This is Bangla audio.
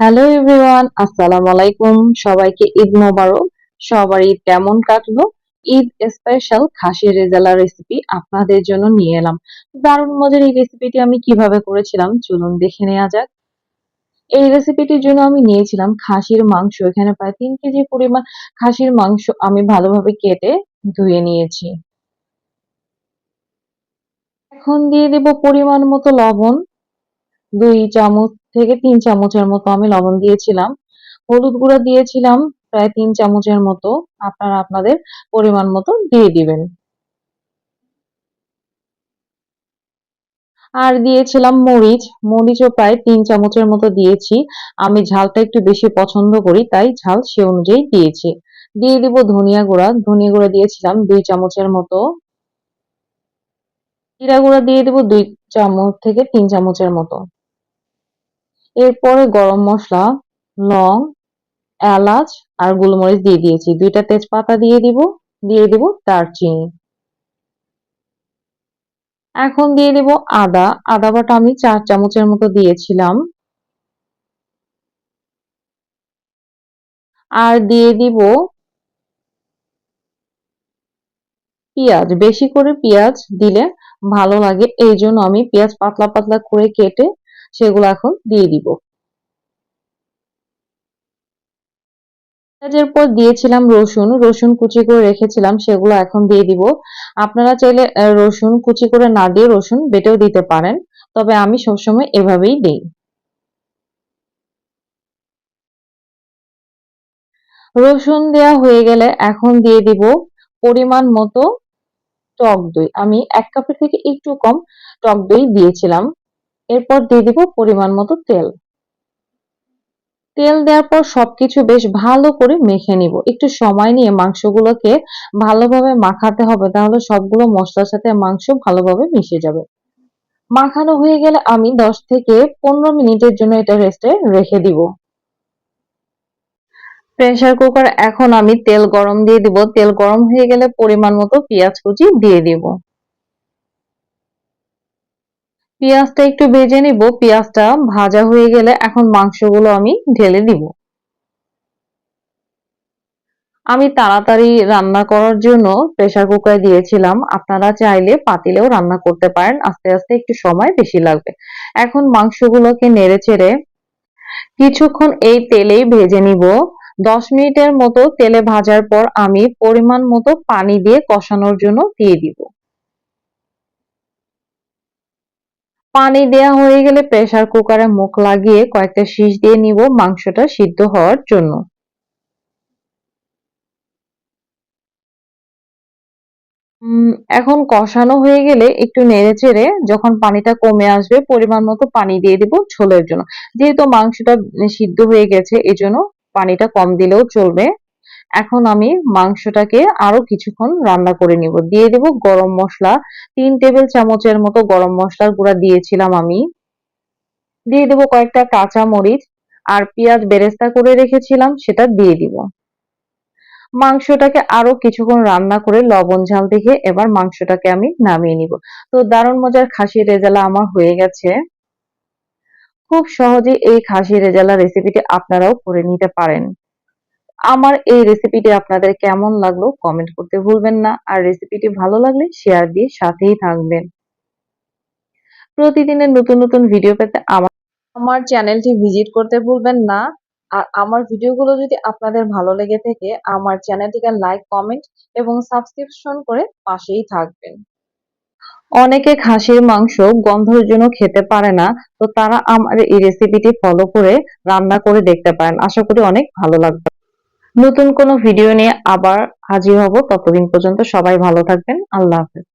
হ্যালো এভরিওয়ান আসসালামু আলাইকুম সবাইকে ঈদ মোবারক। সবার ঈদ কেমন কাটলো, ঈদ স্পেশাল খাসির রেজালা রেসিপি আপনাদের জন্য নিয়ে এলাম। দারুণ মজার এই রেসিপিটি আমি কীভাবে করেছিলাম, চলুন দেখে নেওয়া যাক। এই রেসিপিটির জন্য আমি নিয়েছিলাম খাসির মাংস। এখানে প্রায় তিন কেজি পরিমাণ খাসির মাংস আমি ভালোভাবে কেটে ধুয়ে নিয়েছি। এখন দিয়ে দেব পরিমাণ মতো লবণ, দুই চামচ থেকে তিন চামচের মতো আমি লবণ দিয়েছিলাম। হলুদ গুঁড়া দিয়েছিলাম প্রায় তিন চামচের মতো। আপনারা আপনাদের পরিমাণ মতো দিয়ে দিবেন। আর দিয়েছিলাম মরিচ। মরিচও প্রায় তিন চামচের মতো দিয়েছি। আমি ঝালটা একটু বেশি পছন্দ করি, তাই ঝাল সে অনুযায়ী দিয়েছি। দিয়ে দিব ধনিয়া গুঁড়া। ধনিয়া গুঁড়া দিয়েছিলাম দুই চামচের মতো। জিরা গুঁড়া দিয়ে দেবো দুই চামচ থেকে তিন চামচের মতো। এরপরে গরম মশলা, লং, এলাচ আর গোলমরিচ দিয়ে দিয়েছি। দুইটা তেজপাতা দিয়ে দিব দিয়ে দিব দারচিনি। এখন দিয়ে দেব আদা। আদা বাটা আমি চার চামচের মতো দিয়েছিলাম। আর দিয়ে দিব পেঁয়াজ। বেশি করে পেঁয়াজ দিলে ভালো লাগে। এই জন্য আমি পেঁয়াজ পাতলা পাতলা করে কেটে সেগুলো এখন দিয়ে দিব। পেঁয়াজের পর দিয়েছিলাম রসুন রসুন কুচি করে রেখেছিলাম, সেগুলো এখন দিয়ে দিব। আপনারা চাইলে রসুন কুচি করে না দিয়ে রসুন বেটেও দিতে পারেন, তবে আমি সবসময় এভাবেই দিই। রসুন দেয়া হয়ে গেলে এখন দিয়ে দিব পরিমাণ মতো টক দই। আমি এক কাপের থেকে একটু কম টক দই দিয়েছিলাম। এরপর দিয়ে দিব পরিমাণ মতো তেল। তেল দেওয়ার পর সবকিছু বেশ ভালো করে মেখে নিব। একটু সময় নিয়ে মাংসগুলোকে ভালোভাবে মাখাতে হবে, তাহলে সবগুলো মশলার সাথে মাংস ভালোভাবে মিশে যাবে। মাখানো হয়ে গেলে আমি দশ থেকে পনেরো মিনিটের জন্য এটা রেস্টে রেখে দিব। প্রেসার কুকার এখন আমি তেল গরম দিয়ে দিব। তেল গরম হয়ে গেলে পরিমাণ মতো পেঁয়াজ কুচি দিয়ে দিব। পেঁয়াজটা একটু ভেজে নিব। পেঁয়াজটা ভাজা হয়ে গেলে এখন মাংসগুলো আমি ঢেলে দিব। আমি তাড়াতাড়ি রান্না করার জন্য প্রেসার কুকার দিয়েছিলাম। আপনারা চাইলে পাতিলেও রান্না করতে পারেন। আস্তে আস্তে একটু সময় বেশি লাগবে। এখন মাংসগুলোকে নেড়ে চেড়ে কিছুক্ষণ এই তেলেই ভেজে নিব। দশ মিনিটের মতো তেলে ভাজার পর আমি পরিমাণ মতো পানি দিয়ে কষানোর জন্য দিয়ে দিব। পানি দেয়া হয়ে গেলে প্রেসার কুকারে মুখ লাগিয়ে কয়েকটা শীষ দিয়ে নিব মাংসটা সিদ্ধ হওয়ার জন্য। এখন কষানো হয়ে গেলে একটু নেড়ে চেড়ে যখন পানিটা কমে আসবে পরিমাণ মতো পানি দিয়ে দিব ঝোলের জন্য। যেহেতু মাংসটা সিদ্ধ হয়ে গেছে, এজন্য পানিটা কম দিলেও চলবে। এখন আমি মাংসটাকে আরও কিছুক্ষণ রান্না করে নিব। দিয়ে দেব গরম মশলা। তিন টেবিল চামচের মতো গরম মশলার গুঁড়া দিয়েছিলাম আমি। দিয়ে দেব কয়েকটা কাঁচা মরিচ আর পেঁয়াজ বেরেস্তা করে রেখেছিলাম, সেটা দিয়ে দিব। মাংসটাকে আরও কিছুক্ষণ রান্না করে লবণ ঝাল দেখে এবার মাংসটাকে আমি নামিয়ে নিব। তো দারুণ মজার খাসি রেজালা আমার হয়ে গেছে। খুব সহজে এই খাসি রেজালা রেসিপিটি আপনারাও করে নিতে পারেন। আমার এই রেসিপিটি আপনাদের কেমন লাগল কমেন্ট করতে ভুলবেন না। আর রেসিপিটি ভালো লাগলে শেয়ার দিয়ে সাথেই থাকবেন। প্রতিদিনের নতুন নতুন ভিডিও পেতে আমার আমার চ্যানেলটি ভিজিট করতে ভুলবেন না। আর আমার ভিডিওগুলো যদি আপনাদের ভালো লেগে থাকে আমার চ্যানেলটিকে লাইক কমেন্ট এবং সাবস্ক্রিপশন করে পাশেই থাকবেন। অনেকে খাসির মাংস গন্ধের জন্য খেতে পারে না তো তারা আমার এই রেসিপিটি ফলো করে রান্না করে দেখতে পারেন। আশা করি অনেক ভালো লাগবে। নতুন কোনো ভিডিও নিয়ে আবার হাজির হব। ততদিন পর্যন্ত সবাই ভালো থাকবেন। আল্লাহ হাফেজ।